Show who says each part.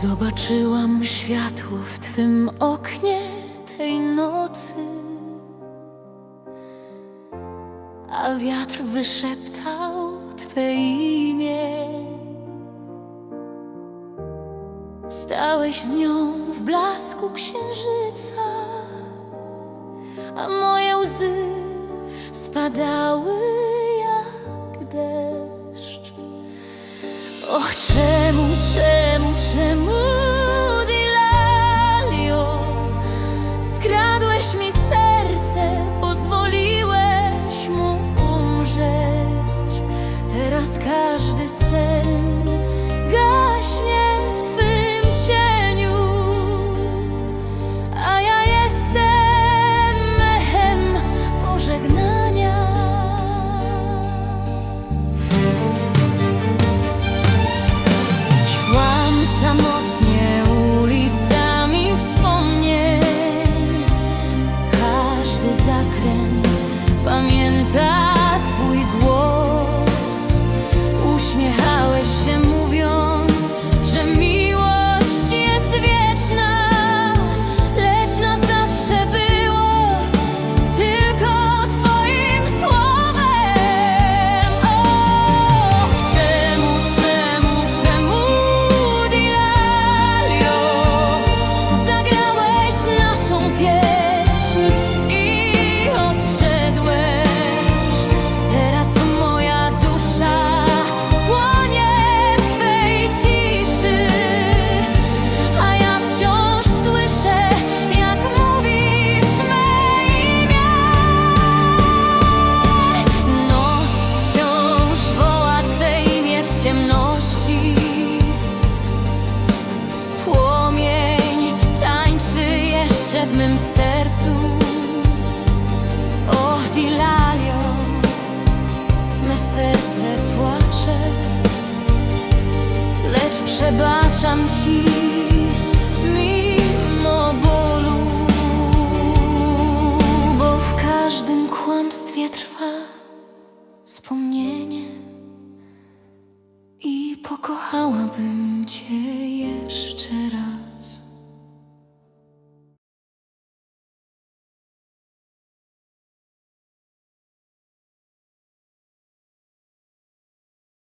Speaker 1: Zobaczyłam światło w twym oknie tej nocy, a wiatr wyszeptał twe imię. Stałeś z nią w blasku księżyca, a moje łzy spadały jak deszcz. Och, Każdy sen gaśnie w twym cieniu, a ja jestem echem pożegnania. Szłam samotnie ulicami wspomnień. Każdy zakręt pamięta Twój głos ciemności. Płomień tańczy jeszcze w mym sercu. Och, Dilalio, me serce płacze Lecz przebaczam Ci mimo bólu Bo w każdym kłamstwie trwa wspomnienie pokochałabym Cię jeszcze.